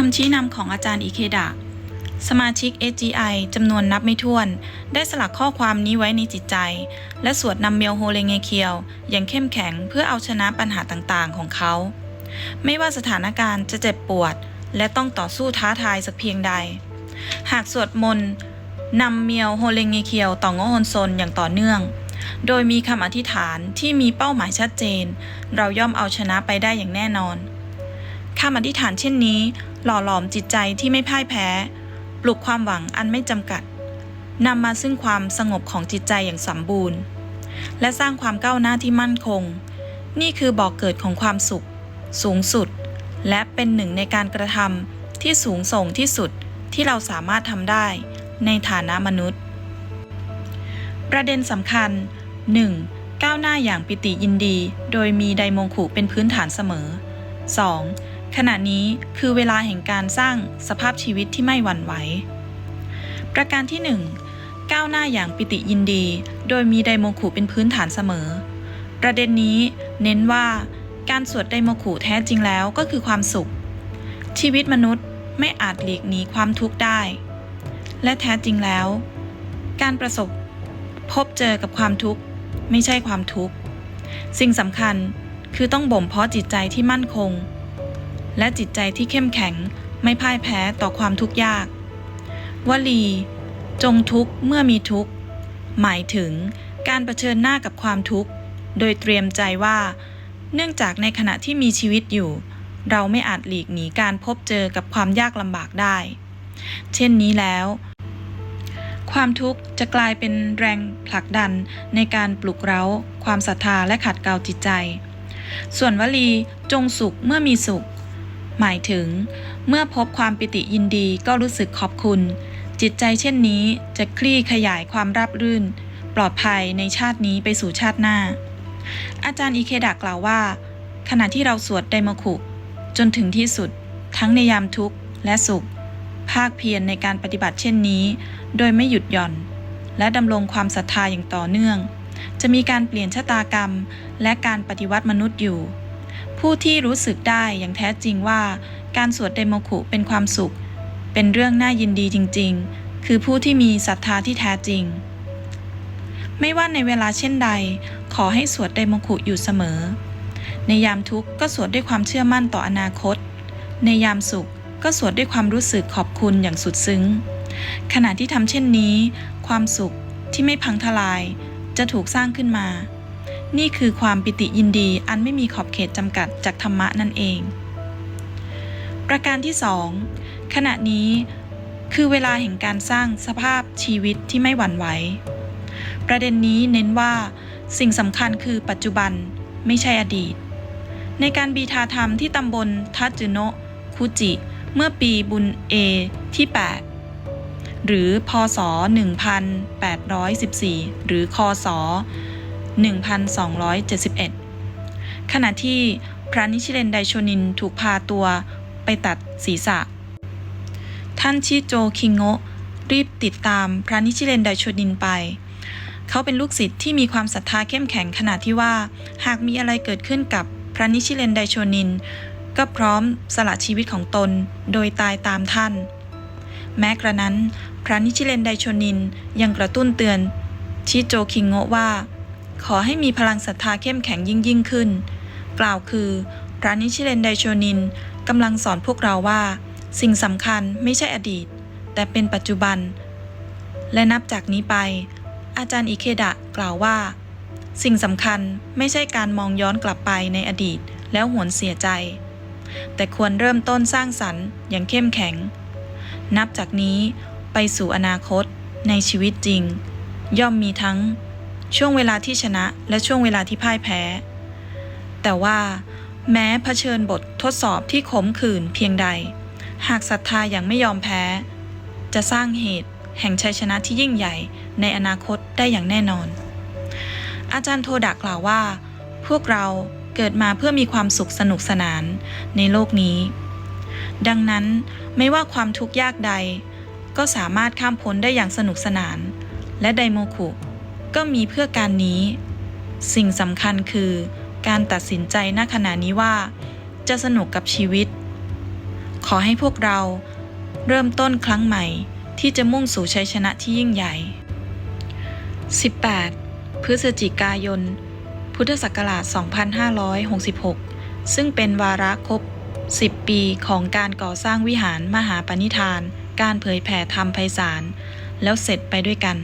คำชี้นำของอาจารย์อิเคดะ สมาชิก SGI จำนวนนับไม่ถ้วน ได้สลักข้อความนี้ไว้ในจิตใจ และสวดนำเมียวโฮเลเงเคียว อย่างเข้มแข็งเพื่อเอาชนะปัญหาต่างๆของเขา ไม่ว่าสถานการณ์จะเจ็บปวด และต้องต่อสู้ท้าทายสักเพียงใด หากสวดมนต์นำเมียวโฮเลเงเคียวต่องโฮนซนอย่างต่อเนื่อง โดยมีคำอธิษฐานที่มีเป้าหมายชัดเจน เราย่อมเอาชนะไปได้อย่างแน่นอนคำอธิษฐานเช่นนี้ หล่อหลอมจิตใจที่ไม่พ่ายแพ้ ปลุกความหวังอันไม่จำกัดนำมาซึ่งความสงบของจิตใจอย่างสมบูรณ์ และสร้างความก้าวหน้าที่มั่นคง นี่คือบอกเกิดของความสุข สูงสุด และเป็นหนึ่งในการกระทำที่สูงส่งที่สุดที่เราสามารถทำได้ในฐานะมนุษย์ ประเด็นสำคัญ 1. ก้าวหน้าอย่างปิติยินดี โดยมีไดมงขุเป็นพื้นฐานเสมอ 2. ขณะนี้คือเวลาแห่งการสร้างสภาพชีวิตที่ไม่หวั่นไหว ประการที่ 1. ก้าวหน้าอย่างปิติยินดี โดยมีไดโมขุเป็นพื้นฐานเสมอ ประเด็นนี้เน้นว่าการสวดไดโมขุแท้จริงแล้วก็คือความสุข ชีวิตมนุษย์ไม่อาจหลีกหนีความทุกข์ได้ และแท้จริงแล้ว การประสบพบเจอกับความทุกข์ไม่ใช่ความทุกข์ สิ่งสำคัญคือต้องบ่มเพาะจิตใจที่มั่นคง และจิตใจที่เข้มแข็งไม่พ่ายแพ้ต่อความทุกข์ยาก วลี จงทุกข์เมื่อมีทุกข์ หมายถึงการเผชิญหน้ากับความทุกข์ โดยเตรียมใจว่า เนื่องจากในขณะที่มีชีวิตอยู่ เราไม่อาจหลีกหนีการพบเจอกับความยากลำบากได้ เช่นนี้แล้ว ความทุกข์จะกลายเป็นแรงผลักดันในการปลุกเร้า ความศรัทธาและขัดเกลาจิตใจ ส่วนวลีจงสุขเมื่อมีสุข หมายถึง เมื่อพบความปิติยินดีก็รู้สึกขอบคุณ จิตใจเช่นนี้จะคลี่ขยายความราบรื่น ปลอดภัยในชาตินี้ไปสู่ชาติหน้า อาจารย์อิเคดะกล่าวว่า ขณะที่เราสวดไดมคุ จนถึงที่สุด ทั้งในยามทุกข์และสุข ภาคเพียรในการปฏิบัติเช่นนี้ โดยไม่หยุดหย่อน และดำรงความศรัทธาอย่างต่อเนื่อง จะมีการเปลี่ยนชะตากรรม และการปฏิวัติมนุษย์อยู่ ผู้ที่รู้สึกได้อย่างแท้จริงว่า การสวดไดโมคุเป็นความสุข เป็นเรื่องน่ายินดีจริง ๆ คือผู้ที่มีศรัทธาที่แท้จริง ไม่ว่าในเวลาเช่นใด ขอให้สวดไดโมคุอยู่เสมอ ในยามทุกข์ก็สวดด้วยความเชื่อมั่นต่ออนาคต ในยามสุขก็สวดด้วยความรู้สึกขอบคุณอย่างสุดซึ้ง ขณะที่ทำเช่นนี้ ความสุขที่ไม่พังทลายจะถูกสร้างขึ้นมา นี่คือความปิติยินดีอันไม่มีขอบเขตจำกัดจากธรรมะนั่นเอง ประการที่ 2 ขณะนี้คือเวลาแห่งการสร้างสภาพชีวิตที่ไม่หวั่นไหว ประเด็นนี้เน้นว่า สิ่งสำคัญคือปัจจุบันไม่ใช่อดีต ในการบีทาธรรมที่ตำบลทัจุโนะคุจิ เมื่อปีบุญเอที่ 8 หรือพศ 1814 หรือคศ 1271 ขณะที่พระนิชิเรนไดโชนินถูกพาตัวไปตัดศีรษะ ท่านชิโจคิงโงะรีบติดตามพระนิชิเรนไดโชนินไป เขาเป็นลูกศิษย์ที่มีความศรัทธาเข้มแข็งขนาดที่ว่า หากมีอะไรเกิดขึ้นกับพระนิชิเรนไดโชนิน ก็พร้อมสละชีวิตของตนโดยตายตามท่าน แม้กระนั้น พระนิชิเรนไดโชนินยังกระตุ้นเตือนชิโจคิงโงะว่า ขอให้มีพลังศรัทธาเข้มแข็งยิ่งยิ่งขึ้น กล่าวคือพระนิชิเรนไดโชนินกำลังสอนพวกเราว่า สิ่งสำคัญไม่ใช่อดีต แต่เป็นปัจจุบัน และนับจากนี้ไป อาจารย์อิเคดะกล่าวว่า สิ่งสำคัญไม่ใช่การมองย้อนกลับไปในอดีตแล้วหวนเสียใจ แต่ควรเริ่มต้นสร้างสรรค์อย่างเข้มแข็ง นับจากนี้ไปสู่อนาคตในชีวิตจริง ย่อมมีทั้ง ช่วงเวลาที่ชนะและช่วงเวลาที่พ่ายแพ้ แต่ว่าแม้เผชิญบททดสอบที่ขมขื่นเพียงใด หากศรัทธาอย่างไม่ยอมแพ้ จะสร้างเหตุแห่งชัยชนะที่ยิ่งใหญ่ในอนาคตได้อย่างแน่นอน อาจารย์โทดะกล่าวว่า พวกเราเกิดมาเพื่อมีความสุขสนุกสนานในโลกนี้ ดังนั้นไม่ว่าความทุกข์ยากใด ก็สามารถข้ามพ้นได้อย่างสนุกสนาน และไดโมคุ ก็มีเพื่อการนี้ สิ่งสำคัญคือการตัดสินใจณขณะนี้ว่า จะสนุกกับชีวิต ขอให้พวกเราเริ่มต้นครั้งใหม่ที่จะมุ่งสู่ชัยชนะที่ยิ่งใหญ่ 18 พฤศจิกายน พุทธศักราช 2566 ซึ่งเป็นวาระครบ 10 ปีของการก่อสร้างวิหารมหาปณิธาน การเผยแผ่ธรรมไพศาล แล้วเสร็จไปด้วยกัน